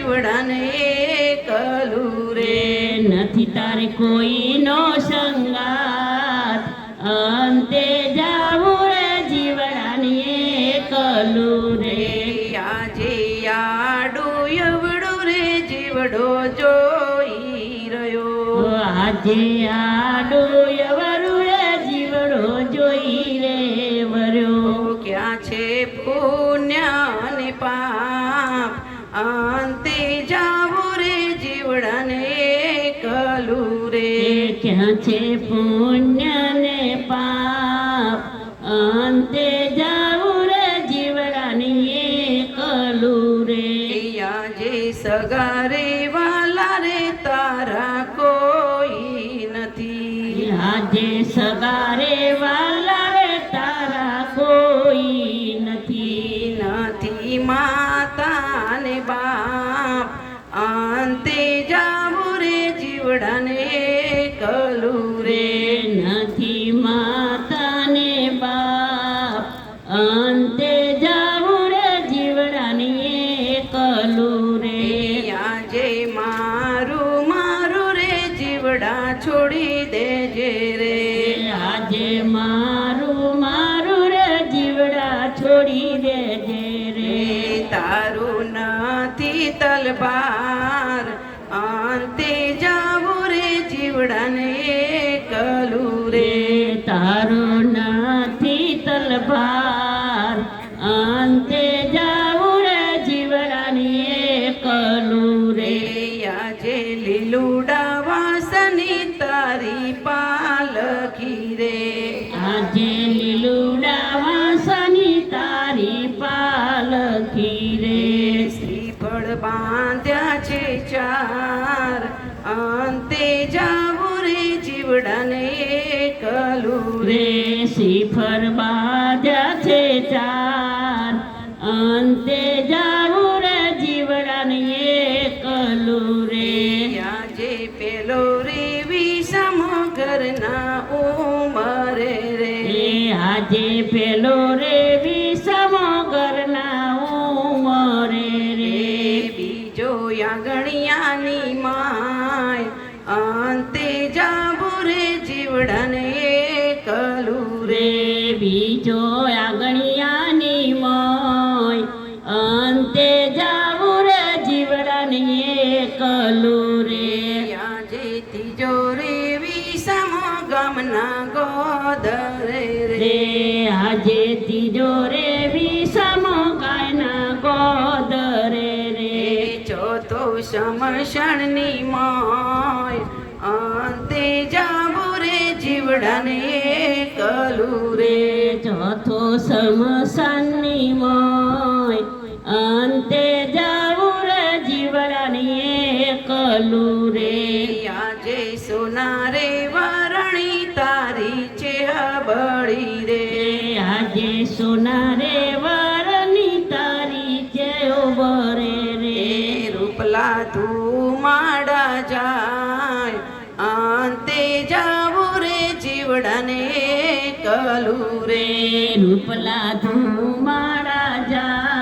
જીવડાને કલું રે નથી તારે કોઈનો સંગાત અંતે જાવું રે જીવડાને કલું રે આજે આડું એવડું રે જીવડો જોઈ રહ્યો. આજે આડું અંતે જાવું રે જીવડાને કલું રે. ક્યાં છે પુણ્ય ને પાપ. અંતે જાવું રે જીવડાની એકલું રે. આજે સગારે વાલા રે તારા કોઈ નથી. આજે સગારે વાલા રે તારા કોઈ નથી. નથી માતા ને બાપ. અંતે જાવું રે જીવડાને કલું રે રે નથી માતાને બાપ. અંતે જાવું રે જીવડાને કલું રે. આજે મારું મારું રે જીવડા છોડી દેજે રે. આજે મારું મારું રે જીવડા છોડી દેજે રે રે. તારું નથી તલવાર. અંતે જાવું રે જીવડાને કલું રે. તારું નથી તલભાર અંતે જાવું રે જીવડાની એકલું રે. રે આજે લીલુડા વાસની તારી બાંધ્યા છે ચાર. અંતે જાવું રે જીવડાને કલું રે. રે શિફર બાજા છે ચાર. અંતે જાવું રે જીવડાને કલું રે. આજે પેલો રે વિષમ ઘરના ઉમરે રે. આજે પેલો રે વિષમો યાગણિયાની માય અંતે જાબુ રે જીવડાને કલું રે. બીજો આગણિયાની મોય અંતે જાવું રે જીવડાની એકલું રે. આજે ત્રીજો રે વિષમ ગમના ગોદરે રે. રે આજે તીજો રે સમશણની માય. અંતે જાવું રે જીવડાને કલુ રે. ચોથો સમસાની મોય. અંતે જાવું રે જીવડાને કલુ રે. આજે સોનારે વરણી તારી છે બળી રે. આજે સોના તું માડા જાય અંતે જાવું રે જીવડાને કલું રે. રૂપલા રૂપલા ધુમાડા જા